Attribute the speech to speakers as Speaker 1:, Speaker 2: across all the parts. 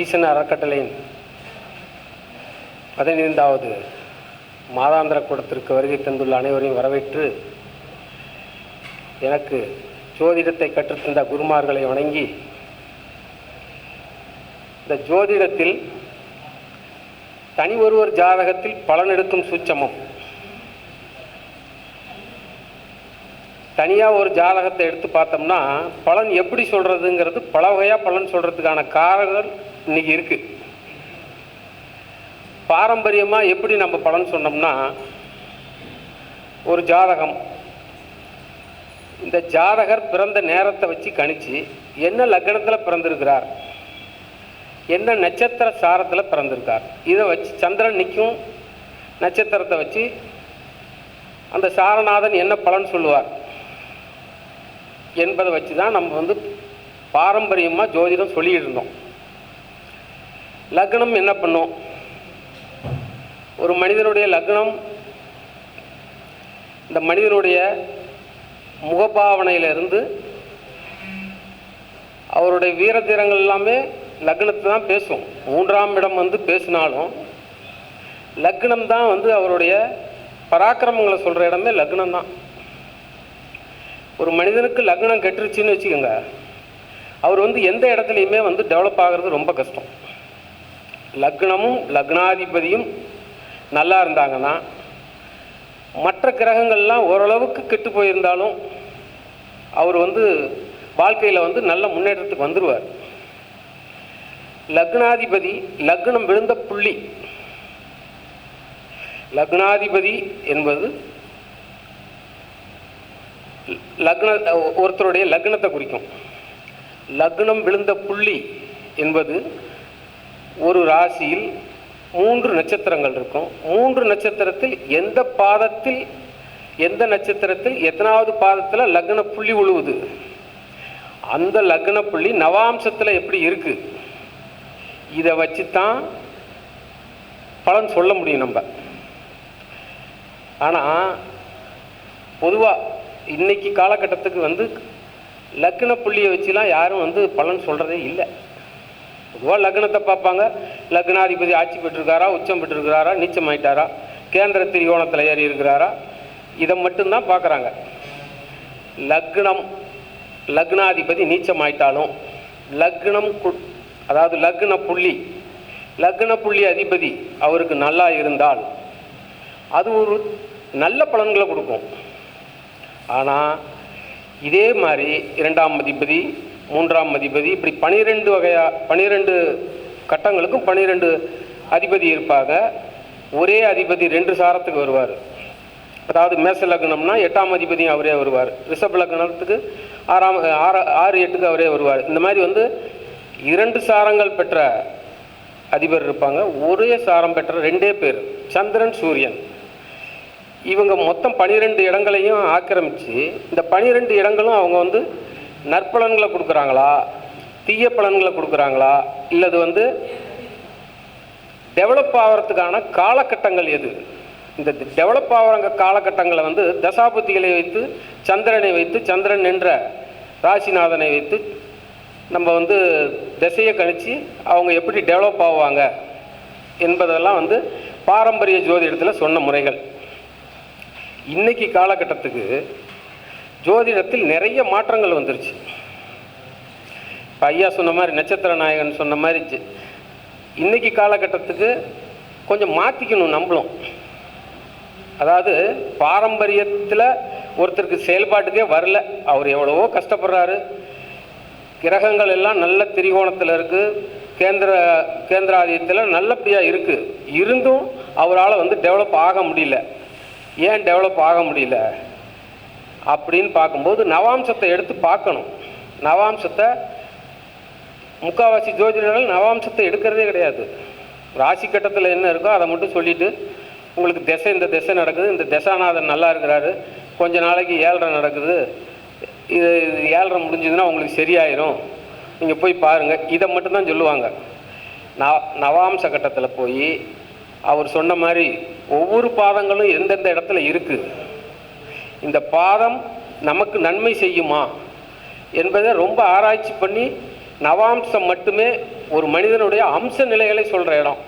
Speaker 1: ஈசன அறக்கட்டளையின் பதினைந்தாவது மாதாந்திர கூடத்திற்கு வருகை தந்துள்ள அனைவரையும் வரவேற்று எனக்கு ஜோதிடத்தை கற்றுத்தந்த குருமார்களை வணங்கி இந்த ஜோதிடத்தில் தனி ஒருவர் ஜாதகத்தில் பலனெடுக்கும் சூட்சமம். தனியாக ஒரு ஜாதகத்தை எடுத்து பார்த்தோம்னா பலன் எப்படி சொல்கிறதுங்கிறது பல வகையாக பலன் சொல்கிறதுக்கான காரணங்கள் இன்னைக்கு இருக்குது பாரம்பரியமாக எப்படி நம்ம பலன் சொன்னோம்னா ஒரு ஜாதகம். இந்த ஜாதகர் பிறந்த நேரத்தை வச்சு கணிச்சு என்ன லக்னத்தில் பிறந்திருக்கிறார்? என்ன நட்சத்திர சாரத்தில் பிறந்திருக்கார்? இதை வச்சு சந்திரன் நிற்கும் நட்சத்திரத்தை வச்சு அந்த சாரநாதன் என்ன பலன் சொல்லுவார்? என்பதை வச்சு தான் நம்ம வந்து பாரம்பரியமாக ஜோதிடம் சொல்லிகிட்டு இருந்தோம் லக்னம் என்ன பண்ணும்? ஒரு மனிதனுடைய லக்னம் இந்த மனிதனுடைய முகபாவனையிலிருந்து அவருடைய வீரதீரங்கள் எல்லாமே லக்னத்தை தான் பேசும். மூன்றாம் இடம் வந்து பேசினாலும் லக்னம் தான் வந்து அவருடைய பராக்கிரமங்களை சொல்கிற இடமே லக்னம் தான் ஒரு மனிதனுக்கு லக்னம் கெட்டுருச்சுன்னு வச்சுக்கோங்க அவர் வந்து எந்த இடத்துலையுமே வந்து டெவலப் ஆகிறது ரொம்ப கஷ்டம். லக்னமும் லக்னாதிபதியும் நல்லா இருந்தாங்கன்னா மற்ற கிரகங்கள்லாம் ஓரளவுக்கு கெட்டு போயிருந்தாலும் அவர் வந்து வாழ்க்கையில் வந்து நல்ல முன்னேற்றத்துக்கு வந்துடுவார் லக்னாதிபதி லக்னம் விழுந்த புள்ளி. லக்னாதிபதி என்பது லக்ன ஒருத்தருடைய லக்னத்தை குறிக்கும். லக்னம் விழுந்த புள்ளி என்பது ஒரு ராசியில் மூன்று நட்சத்திரங்கள் இருக்கும். மூன்று நட்சத்திரத்தில் எந்த பாதத்தில் எந்த நட்சத்திரத்தில் எத்தனாவது பாதத்தில் லக்ன புள்ளி உழுவுது? அந்த லக்ன புள்ளி நவாம்சத்தில் எப்படி இருக்குது இதை வச்சு தான் பலன் சொல்ல முடியும் நம்ம. ஆனால் பொதுவாக இன்னைக்கு காலகட்டத்துக்கு வந்து லக்ன புள்ளியை வச்சுலாம் யாரும் வந்து பலன் சொல்கிறதே இல்லை. பொதுவாக லக்னத்தை பார்ப்பாங்க. லக்னாதிபதி ஆட்சி பெற்றிருக்காரா? உச்சம் பெற்றிருக்கிறாரா? நீச்சம் ஆயிட்டாரா? கேந்திர திரிகோணத்தில் ஏறி இருக்கிறாரா? இதை மட்டும்தான் பார்க்குறாங்க. லக்னம் லக்னாதிபதி நீச்சம் ஆயிட்டாலும் லக்னம் அதாவது லக்ன புள்ளி லக்ன புள்ளி அதிபதி அவருக்கு நல்லா இருந்தால் அது ஒரு நல்ல பலன்களை கொடுக்கும். ஆனால் இதே மாதிரி இரண்டாம் அதிபதி மூன்றாம் அதிபதி இப்படி பனிரெண்டு வகையா பனிரெண்டு கட்டங்களுக்கும் பனிரெண்டு அதிபதி இருப்பாங்க ஒரே அதிபதி ரெண்டு சாரத்துக்கு வருவார். அதாவது மேச லக்னம்னா எட்டாம் அதிபதியும் அவரே வருவார். ரிஷப் லக்னத்துக்கு ஆறாம் ஆறு ஆறு எட்டுக்கு அவரே வருவார். இந்த மாதிரி வந்து இரண்டு சாரங்கள் பெற்ற அதிபர் இருப்பாங்க. ஒரே சாரம் பெற்ற ரெண்டே பேர் சந்திரன் சூரியன். இவங்க மொத்தம் பனிரெண்டு இடங்களையும் ஆக்கிரமித்து இந்த பனிரெண்டு இடங்களும் அவங்க வந்து நற்பலன்களை கொடுக்குறாங்களா? தீய பலன்களை கொடுக்குறாங்களா? இல்லது வந்து டெவலப் ஆகிறதுக்கான காலகட்டங்கள் எது? இந்த டெவலப் ஆகிற காலகட்டங்களை வந்து தசாபுத்திகளை வைத்து சந்திரனை வைத்து சந்திரன் என்ற ராசிநாதனை வைத்து நம்ம வந்து திசையை கணித்து அவங்க எப்படி டெவலப் ஆவாங்க என்பதெல்லாம் வந்து பாரம்பரிய ஜோதிடத்தில் சொன்ன முறைகள். இன்னைக்கு காலகட்டத்துக்கு ஜோதிடத்தில் நிறைய மாற்றங்கள் வந்துருச்சு. இப்போ ஐயா சொன்ன மாதிரி நட்சத்திர நாயகன் சொன்ன மாதிரி ஜ- இன்னைக்கு காலகட்டத்துக்கு கொஞ்சம் மாற்றிக்கணும் நம்மளும். அதாவது பாரம்பரியத்தில் ஒருத்தருக்கு செயல்பாட்டுக்கே வரல. அவர் எவ்வளவோ கஷ்டப்படுறாரு. கிரகங்கள் எல்லாம் நல்ல திரிகோணத்தில் இருக்குது கேந்திர கேந்திராதியத்தில் நல்லபடியாக இருக்குது இருந்தும் அவரால் வந்து டெவலப் ஆக முடியல. ஏன் டெவலப் ஆக முடியல? அப்படின்னு பார்க்கும்போது நவாம்சத்தை எடுத்து பார்க்கணும். நவாம்சத்தை முக்காவாசி ஜோதிடர்கள் நவாம்சத்தை எடுக்கிறதே கிடையாது. ராசி கட்டத்தில் என்ன இருக்கோ அதை மட்டும் சொல்லிவிட்டு உங்களுக்கு திசை இந்த திசை நடக்குது இந்த திசாநாதன் நல்லா இருக்கிறாரு கொஞ்ச நாளைக்கு ஏழரை நடக்குது இது இது ஏழரை முடிஞ்சதுன்னா உங்களுக்கு சரியாயிரும். நீங்கள் போய் பாருங்கள் இதை மட்டும்தான் சொல்லுவாங்க. நவ நவாம்ச கட்டத்தில் போய் அவர் சொன்ன மாதிரி ஒவ்வொரு பாதங்களும் எந்தெந்த இடத்துல இருக்குது இந்த பாதம் நமக்கு நன்மை செய்யுமா? என்பதை ரொம்ப ஆராய்ச்சி பண்ணி நவாம்சம் மட்டுமே ஒரு மனிதனுடைய அம்ச நிலைகளை சொல்கிற இடம்.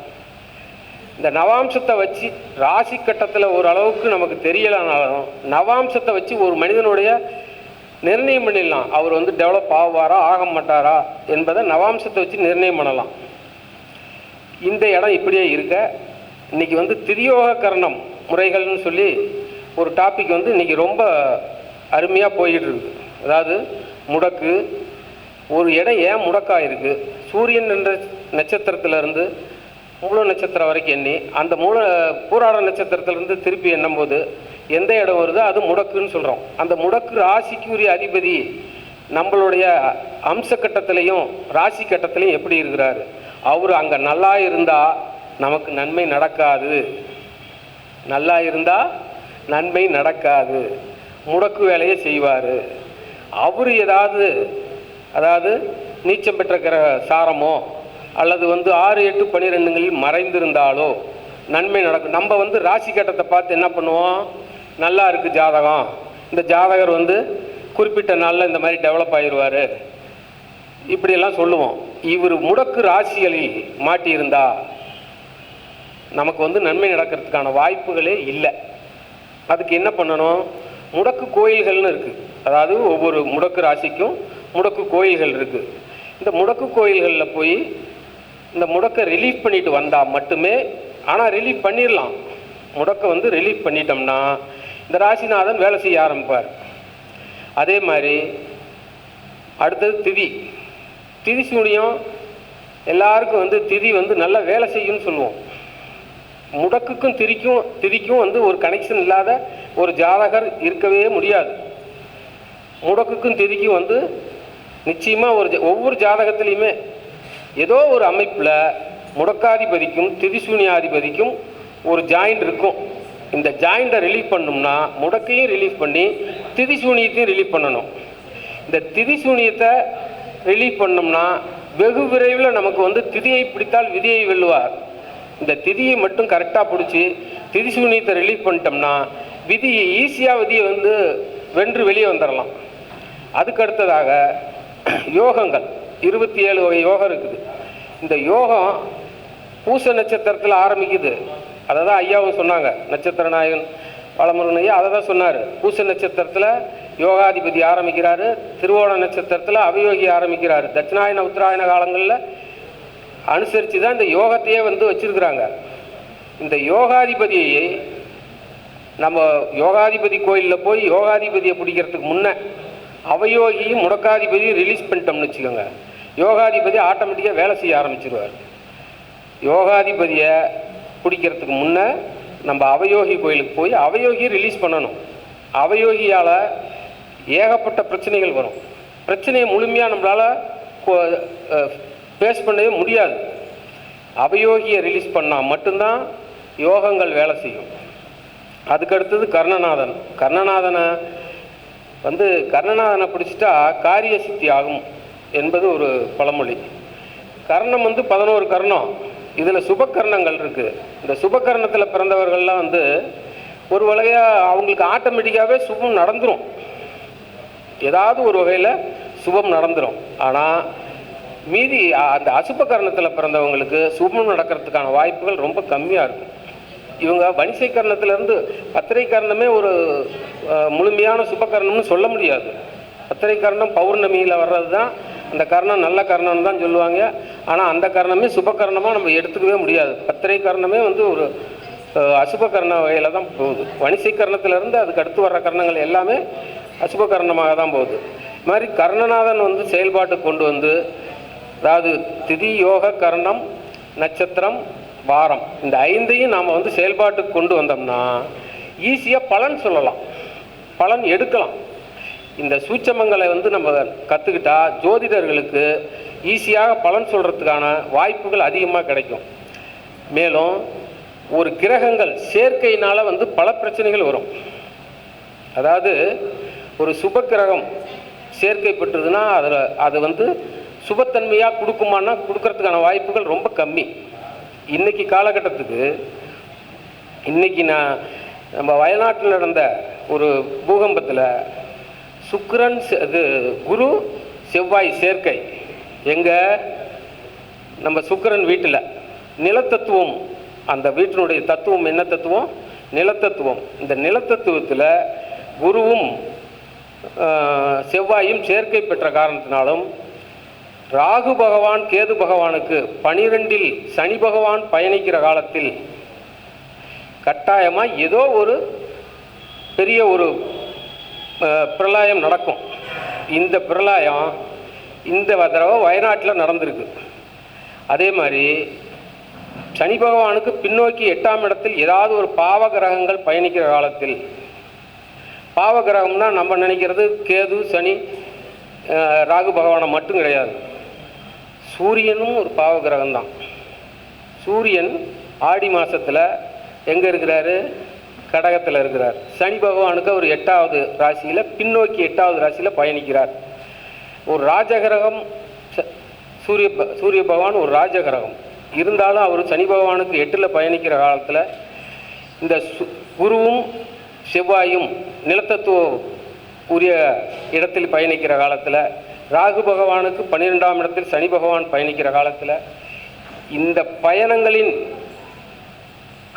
Speaker 1: இந்த நவாம்சத்தை வச்சு ராசி கட்டத்தில் ஓரளவுக்கு நமக்கு தெரியலனாலும் நவாம்சத்தை வச்சு ஒரு மனிதனுடைய நிர்ணயம் பண்ணிடலாம். அவர் வந்து டெவலப் ஆவாரா ஆக மாட்டாரா என்பதை நவாம்சத்தை வச்சு நிர்ணயம் பண்ணலாம். இந்த இடம் இப்படியே இருக்க. இன்றைக்கி வந்து திரியோக கரணம் முறைகள்னு சொல்லி ஒரு டாபிக் வந்து இன்னைக்கு ரொம்ப அருமையாக போயிட்டுருக்கு அதாவது முடக்கு ஒரு இடம் ஏன் முடக்காயிருக்கு? சூரியன் என்ற நட்சத்திரத்திலிருந்து மூல நட்சத்திரம் வரைக்கும் எண்ணி அந்த மூல பூராட நட்சத்திரத்திலிருந்து திருப்பி எண்ணும்போது எந்த இடம் வருதோ அது முடக்குன்னு சொல்கிறோம் அந்த முடக்கு ராசிக்குரிய அதிபதி நம்மளுடைய அம்ச கட்டத்திலையும் ராசி கட்டத்திலையும் எப்படி இருக்கிறாரு? அவர் அங்கே நல்லா இருந்தால் நமக்கு நன்மை நடக்காது. நல்லா இருந்தால் நன்மை நடக்காது. முடக்கு வேலையை செய்வார். அவர் ஏதாவது அதாவது நீச்சம் பெற்ற கிரக சாரமோ அல்லது வந்து ஆறு எட்டு பன்னிரெண்டுங்களில் மறைந்திருந்தாலோ நன்மை நடக்கும். நம்ம வந்து ராசி கட்டத்தை பார்த்து என்ன பண்ணுவோம்? நல்லா இருக்குது ஜாதகம். இந்த ஜாதகர் வந்து குறிப்பிட்ட நாளில் இந்த மாதிரி டெவலப் ஆயிடுவார் இப்படியெல்லாம் சொல்லுவோம். இவர் முடக்கு ராசிகளில் மாட்டியிருந்தா நமக்கு வந்து நன்மை நடக்கிறதுக்கான வாய்ப்புகளே இல்லை. அதுக்கு என்ன பண்ணணும்? முடக்கு கோயில்கள்னு இருக்குது அதாவது ஒவ்வொரு முடக்கு ராசிக்கும் முடக்கு கோயில்கள் இருக்குது இந்த முடக்கு கோயில்களில் போய் இந்த முடக்கை ரிலீஃப் பண்ணிட்டு வந்தால் மட்டுமே ஆனால் ரிலீஃப் பண்ணிடலாம் முடக்கை வந்து ரிலீஃப் பண்ணிட்டோம்னா இந்த ராசிநாதன் வேலை செய்ய ஆரம்பிப்பார். அதே மாதிரி அடுத்தது திதி. திதி சூனியம் எல்லாருக்கும் வந்து திதி வந்து நல்லா வேலை செய்யும்னு சொல்லுவோம். முடக்குக்கும் திரிக்கும் திதிக்கும் வந்து ஒரு கனெக்ஷன் இல்லாத ஒரு ஜாதகர் இருக்கவே முடியாது. முடக்குக்கும் திதிக்கும் வந்து நிச்சயமாக ஒரு ஒவ்வொரு ஜாதகத்துலேயுமே ஏதோ ஒரு அமைப்பில் முடக்காதிபதிக்கும் திரிசூனியாதிபதிக்கும் ஒரு ஜாயிண்ட் இருக்கும். இந்த ஜாயிண்ட்டை ரிலீஃப் பண்ணோம்னா முடக்கையும் ரிலீஃப் பண்ணி திதிசூனியத்தையும் ரிலீஃப் பண்ணணும். இந்த திதிசூனியத்தை ரிலீஃப் பண்ணோம்னா வெகு விரைவில் நமக்கு வந்து திதியை பிடித்தால் விதியை வெல்லுவார். இந்த திதியை மட்டும் கரெக்டாக பிடிச்சி திதிசூனியத்தை ரிலீஃப் பண்ணிட்டோம்னா விதியை ஈஸியாக விதியை வந்து வென்று வெளியே வந்துடலாம் அதுக்கு அடுத்ததாக யோகங்கள். இருபத்தி ஏழு வகை யோகம் இருக்குது. இந்த யோகம் பூச நட்சத்திரத்தில் ஆரம்பிக்குது. அதை தான் ஐயாவும் சொன்னாங்க. நட்சத்திர நாயகன் பழமுருகன் ஐயா அதை தான் சொன்னார். பூச நட்சத்திரத்தில் யோகாதிபதி ஆரம்பிக்கிறாரு. திருவோண நட்சத்திரத்தில் அவயோகி ஆரம்பிக்கிறாரு. தட்சிணாயன உத்தராயண காலங்களில் அனுசரித்து தான் இந்த யோகத்தையே வந்து வச்சிருக்கிறாங்க. இந்த யோகாதிபதியை நம்ம யோகாதிபதி கோயிலில் போய் யோகாதிபதியை பிடிக்கிறதுக்கு முன்னே அவயோகியும் முடக்காதிபதி ரிலீஸ் பண்ணிட்டோம்னு வச்சுக்கோங்க. யோகாதிபதி ஆட்டோமேட்டிக்காக வேலை செய்ய ஆரம்பிச்சிருவார். யோகாதிபதியை பிடிக்கிறதுக்கு முன்னே நம்ம அவயோகி கோயிலுக்கு போய் அவயோகியை ரிலீஸ் பண்ணணும். அவயோகியால் ஏகப்பட்ட பிரச்சனைகள் வரும். பிரச்சனையை முழுமையாக நம்மளால் ஃபேஸ் பண்ணவே முடியாது. அவயோகியை ரிலீஸ் பண்ணால் மட்டும்தான் யோகங்கள் வேலை செய்யும். அதுக்கடுத்தது கர்ணநாதன். கர்ணநாதனை வந்து கர்ணநாதனை பிடிச்சிட்டா காரிய சித்தி ஆகும் என்பது ஒரு பழமொழி. கர்ணம் வந்து பதினோரு கர்ணம். இதில் சுபகர்ணங்கள் இருக்குது இந்த சுபகர்ணத்தில் பிறந்தவர்கள்லாம் வந்து ஒரு வகையாக அவங்களுக்கு ஆட்டோமேட்டிக்காகவே சுபம் நடந்துடும் ஏதாவது ஒரு வகையில் சுபம் நடந்துடும் ஆனால் மீதி அந்த அசுப கர்ணத்தில் பிறந்தவங்களுக்கு சுபம் நடக்கிறதுக்கான வாய்ப்புகள் ரொம்ப கம்மியாக இருக்கும் இவங்க வணிசை கர்ணத்திலேருந்து பத்திரை கர்ணமே ஒரு முழுமையான சுபகர்ணம்னு சொல்ல முடியாது. பத்திரை கர்ணம் பௌர்ணமியில் வர்றது தான் அந்த கர்ணம் நல்ல கர்ணம்னு தான் சொல்லுவாங்க. ஆனால் அந்த கர்ணமே சுபகர்ணமாக நம்ம எடுத்துக்கவே முடியாது. பத்திரை கர்ணமே வந்து ஒரு அஹ், அசுப கர்ண வகையில் தான் போகுது. வணிசை கர்ணத்திலேருந்து அதுக்கு அடுத்து வர்ற கர்ணங்கள் எல்லாமே அசுப கர்ணமாக தான் போகுது. இது மாதிரி கர்ணநாதன் வந்து செயல்பாட்டுக்கு கொண்டு வந்து அதாவது திதி யோக கர்ணம் நட்சத்திரம் வாரம். இந்த ஐந்தையும் நாம் வந்து செயல்பாட்டுக்கு கொண்டு வந்தோம்னா ஈஸியாக பலன் சொல்லலாம். பலன் எடுக்கலாம். இந்த சூட்சமங்களை வந்து நம்ம கற்றுக்கிட்டா ஜோதிடர்களுக்கு ஈஸியாக பலன் சொல்கிறதுக்கான வாய்ப்புகள் அதிகமாக கிடைக்கும். மேலும் ஒரு கிரகங்கள் சேர்க்கையினால் வந்து பல பிரச்சனைகள் வரும். அதாவது ஒரு சுப கிரகம் சேர்க்கை பெற்றதுன்னா அதில் அது வந்து சுபத்தன்மையாக கொடுக்குமானா கொடுக்கறதுக்கான வாய்ப்புகள் ரொம்ப கம்மி. இன்றைக்கி காலகட்டத்துக்கு இன்றைக்கி நான் நம்ம வயநாட்டில் நடந்த ஒரு பூகம்பத்தில் சுக்கிரன் செ- இது குரு செவ்வாய் சேர்க்கை. எங்கே நம்ம சுக்கிரன் வீட்டில் நிலத்தத்துவம் அந்த வீட்டினுடைய தத்துவம் என்ன தத்துவம்? நிலத்தத்துவம். இந்த நிலத்தத்துவத்தில் குருவும் செவ்வாயும் சேர்க்கை பெற்ற காரணத்தினாலும் ராகு பகவான் கேது பகவானுக்கு பனிரெண்டில் சனி பகவான் பயணிக்கிற காலத்தில் கட்டாயமாக ஏதோ ஒரு பெரிய ஒரு அஹ், பிரளயம் நடக்கும். இந்த பிரளயம் இந்த தடவை வயநாட்டில் நடந்திருக்கு. அதே மாதிரி சனி பகவானுக்கு பின்னோக்கி எட்டாம் இடத்தில் ஏதாவது ஒரு பாவ கிரகங்கள் பயணிக்கிற காலத்தில் பாவ கிரகம்னா நம்ம நினைக்கிறது கேது சனி ராகு பகவானை மட்டும் கிடையாது. சூரியனும் ஒரு பாவ கிரகம்தான் சூரியன் ஆடி மாதத்தில் எங்கே இருக்கிறாரு? கடகத்தில் இருக்கிறார். சனி பகவானுக்கு அவர் எட்டாவது ராசியில் பின்னோக்கி எட்டாவது ராசியில் பயணிக்கிறார். ஒரு ராஜகிரகம் ச- சூரிய ப- சூரிய பகவான் ஒரு ராஜகிரகம். இருந்தாலும் அவர் சனி பகவானுக்கு எட்டில் பயணிக்கிற காலத்தில் இந்த சு- குருவும் செவ்வாயும் நிலத்தத்துவ உரிய இடத்தில் பயணிக்கிற காலத்தில் ராகு பகவானுக்கு பன்னிரெண்டாம் இடத்தில் சனி பகவான் பயணிக்கிற காலத்தில் இந்த பயணங்களின்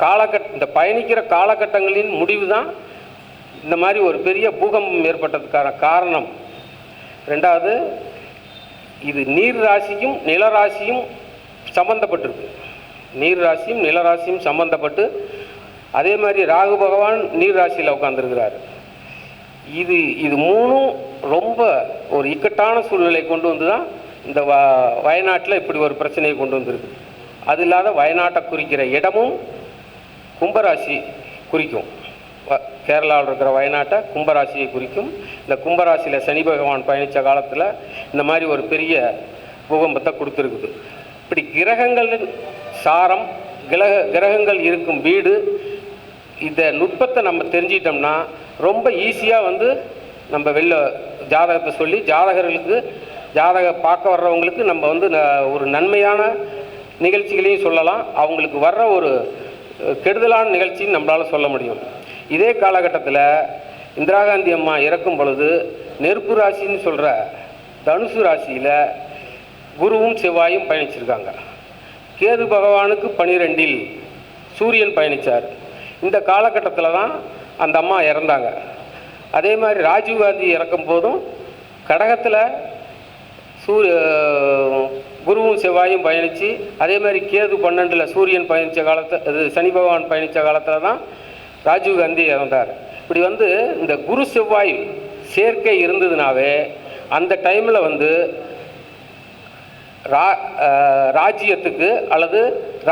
Speaker 1: காலகட் இந்த பயணிக்கிற காலகட்டங்களின் முடிவு தான் இந்த மாதிரி ஒரு பெரிய பூகம்பம் ஏற்பட்டதுக்கான காரணம். ரெண்டாவது இது நீர் ராசியும் நிலராசியும் சம்பந்தப்பட்டிருக்கு. நீர் ராசியும் நிலராசியும் சம்பந்தப்பட்டு அதே மாதிரி ராகு பகவான் நீர் ராசியில் உட்காந்துருக்கிறார் இது இது மூணும் ரொம்ப ஒரு இக்கட்டான சூழ்நிலை கொண்டு வந்து தான் இந்த வ வயநாட்டில் இப்படி ஒரு பிரச்சனையை கொண்டு வந்திருக்கு. அது இல்லாத வயநாட்டை குறிக்கிற இடமும் கும்பராசி குறிக்கும். வ- கேரளாவில் இருக்கிற வயநாட்டை கும்பராசியை குறிக்கும். இந்த கும்பராசியில் சனி பகவான் பயணித்த காலத்தில் இந்த மாதிரி ஒரு பெரிய பூகம்பத்தை கொடுத்துருக்குது. இப்படி கிரகங்களின் சாரம் கிரக கிரகங்கள் இருக்கும் வீடு இந்த நுட்பத்தை நம்ம தெரிஞ்சிட்டோம்னா ரொம்ப ஈஸியாக வந்து நம்ம வெளில ஜாதகத்தை சொல்லி ஜாதகர்களுக்கு ஜாதக பார்க்க வர்றவங்களுக்கு நம்ம வந்து ந- ஒரு நன்மையான நிகழ்ச்சிகளையும் சொல்லலாம். அவங்களுக்கு வர்ற ஒரு கெடுதலான நிகழ்ச்சின்னு நம்மளால் சொல்ல முடியும். இதே காலகட்டத்தில் இந்திரா காந்தி அம்மா இறக்கும் பொழுது நெருப்பு ராசின்னு சொல்கிற தனுசு ராசியில் குருவும் செவ்வாயும் பயணிச்சிருக்காங்க. கேது பகவானுக்கு பனிரெண்டில் சூரியன் பயணித்தார் இந்த காலகட்டத்தில் தான் அந்த அம்மா இறந்தாங்க. அதே மாதிரி ராஜீவ்காந்தி இறக்கும் போதும் கடகத்தில் சூரிய குருவும் செவ்வாயும் பயணித்து அதே மாதிரி கேது பன்னெண்டில் சூரியன் பயணித்த காலத்தை அது சனி பகவான் பயணித்த காலத்தில் தான் ராஜீவ்காந்தி இறந்தார். இப்படி வந்து இந்த குரு செவ்வாய் சேர்க்கை இருந்ததுனாவே அந்த டைமில் வந்து ரா ராஜ்யத்துக்கு அல்லது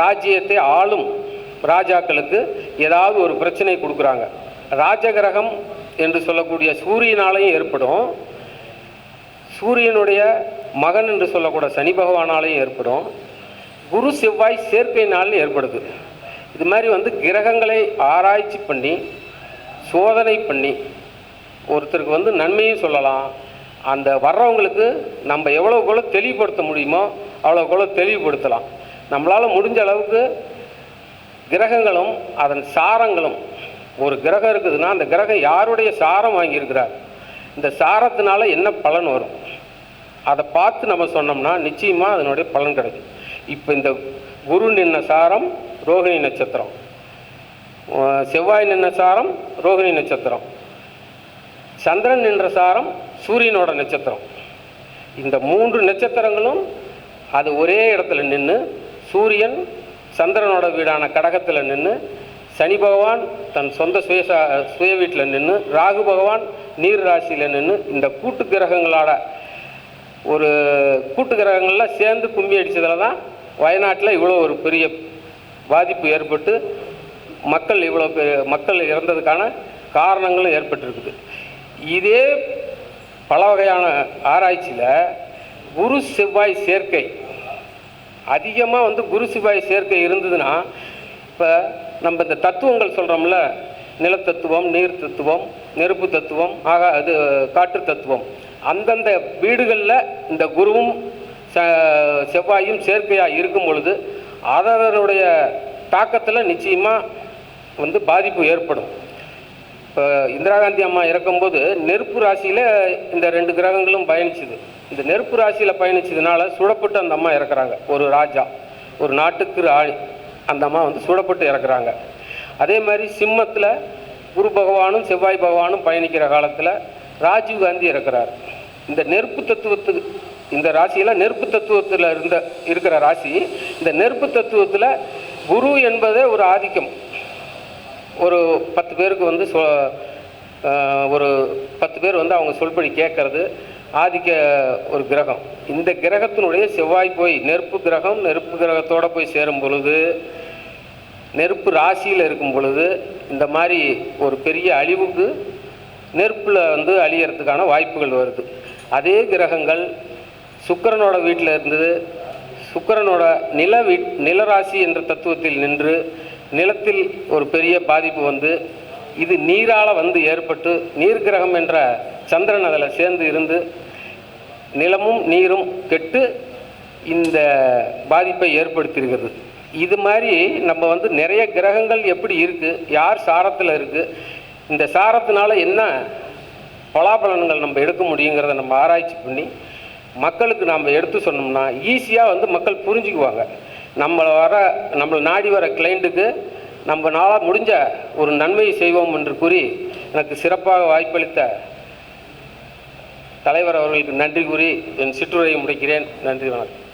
Speaker 1: ராஜ்யத்தை ஆளும் ராஜாக்களுக்கு ஏதாவது ஒரு பிரச்சனை கொடுக்குறாங்க. ராஜகிரகம் என்று சொல்லக்கூடிய சூரியனாலையும் ஏற்படும். சூரியனுடைய மகன் என்று சொல்லக்கூட சனி பகவானாலையும் ஏற்படும். குரு செவ்வாய் சேர்க்கையினாலும் ஏற்படுது. இது மாதிரி வந்து கிரகங்களை ஆராய்ச்சி பண்ணி சோதனை பண்ணி ஒருத்தருக்கு வந்து நன்மையும் சொல்லலாம். அந்த வர்றவங்களுக்கு நம்ம எவ்வளோக்குள்ள எவ்வளோ தெளிவுபடுத்த முடியுமோ அவ்வளோக்குள்ள தெளிவுபடுத்தலாம். நம்மளால் முடிஞ்ச அளவுக்கு கிரகங்களும் அதன் சாரங்களும். ஒரு கிரகம் இருக்குதுன்னா அந்த கிரகம் யாருடைய சாரம் வாங்கியிருக்கிறார்? இந்த சாரத்தினால என்ன பலன் வரும்? அதை பார்த்து நம்ம சொன்னோம்னா நிச்சயமாக அதனுடைய பலன் கிடைக்கும். இப்போ இந்த குரு நின்ன சாரம் ரோகிணி நட்சத்திரம். செவ்வாய் நின்ற சாரம் ரோகிணி நட்சத்திரம். சந்திரன் நின்ற சாரம் சூரியனோட நட்சத்திரம். இந்த மூன்று நட்சத்திரங்களும் அது ஒரே இடத்துல நின்று சூரியன் சந்திரனோட வீடான கடகத்தில் நின்று சனி பகவான் தன் சொந்த சுயசா சுய வீட்டில் நின்று ராகு பகவான் நீர் ராசியில் நின்று இந்த கூட்டு கிரகங்களோட ஒரு கூட்டு கிரகங்கள்லாம் சேர்ந்து கும்பி அடித்ததில் தான் வயநாட்டில் இவ்வளோ ஒரு பெரிய பாதிப்பு ஏற்பட்டு மக்கள் இவ்வளோ பெ- மக்கள் இறந்ததுக்கான காரணங்களும் ஏற்பட்டிருக்குது. இதே பல வகையான ஆராய்ச்சியில் குரு செவ்வாய் சேர்க்கை அதிகமாக வந்து குரு சிபாய் சேர்க்கை இருந்ததுன்னா இப்போ நம்ம இந்த தத்துவங்கள் சொல்கிறோம்ல நிலத்தத்துவம் நீர் தத்துவம் நெருப்பு தத்துவம் ஆக அது காற்று தத்துவம். அந்தந்த வீடுகளில் இந்த குருவும் ச- செவ்வாயும் சேர்க்கையாக இருக்கும் பொழுது அதனுடைய தாக்கத்தில் நிச்சயமாக வந்து பாதிப்பு ஏற்படும். இப்போ இந்திரா காந்தி அம்மா இறக்கும்போது நெருப்பு ராசியில் இந்த ரெண்டு கிரகங்களும் பயணிச்சுது. இந்த நெருப்பு ராசியில் பயணிச்சதுனால சுடப்பட்டு அந்த அம்மா இறக்குறாங்க. ஒரு ராஜா ஒரு நாட்டுக்கு ஆணி அந்த அம்மா வந்து சுடப்பட்டு இறக்குறாங்க. அதே மாதிரி சிம்மத்தில் குரு பகவானும் செவ்வாய் பகவானும் பயணிக்கிற காலத்தில் ராஜீவ் காந்தி இறக்குறார். இந்த நெருப்பு தத்துவத்துக்கு இந்த ராசியெல்லாம் நெருப்பு தத்துவத்தில் இருந்த இருக்கிற ராசி இந்த நெருப்பு தத்துவத்தில் குரு என்பதே ஒரு ஆதிக்கம். ஒரு பத்து பேருக்கு வந்து சொ ஒரு பத்து பேர் வந்து அவங்க சொல்படி கேட்கறது ஆதிக்க ஒரு கிரகம். இந்த கிரகத்தினுடைய செவ்வாய் போய் நெருப்பு கிரகம் நெருப்பு கிரகத்தோடு போய் சேரும் பொழுது நெருப்பு ராசியில் இருக்கும் பொழுது இந்த மாதிரி ஒரு பெரிய அழிவுக்கு நெருப்பில் வந்து அழியறதுக்கான வாய்ப்புகள் வருது. அதே கிரகங்கள் சுக்கிரனோட வீட்டில் இருந்தது. சுக்கிரனோட நில வீட் நிலராசி என்ற தத்துவத்தில் நின்று நிலத்தில் ஒரு பெரிய பாதிப்பு வந்து இது நீரால் வந்து ஏற்பட்டு நீர் கிரகம் என்ற சந்திரன் அதில் சேர்ந்து இருந்து நிலமும் நீரும் கெட்டு இந்த பாதிப்பை ஏற்படுத்தியிருக்கிறது. இது மாதிரி நம்ம வந்து நிறைய கிரகங்கள் எப்படி இருக்குது யார் சாரத்தில் இருக்குது இந்த சாரத்தினால என்ன பலாபலன்கள் நம்ம எடுக்க முடியுங்கிறத நம்ம ஆராய்ச்சி பண்ணி மக்களுக்கு நாம் எடுத்து சொன்னோம்னா ஈஸியாக வந்து மக்கள் புரிஞ்சுக்குவாங்க. நம்மளை வர நம்மளை நாடி வர கிளைண்ட்டுக்கு நம்ம நாளாக முடிஞ்ச ஒரு நன்மையை செய்வோம் என்று கூறி எனக்கு சிறப்பாக வாய்ப்பளித்த தலைவர் அவர்களுக்கு நன்றி கூறி என் சிற்றுரையை முடிக்கிறேன். நன்றி வணக்கம்.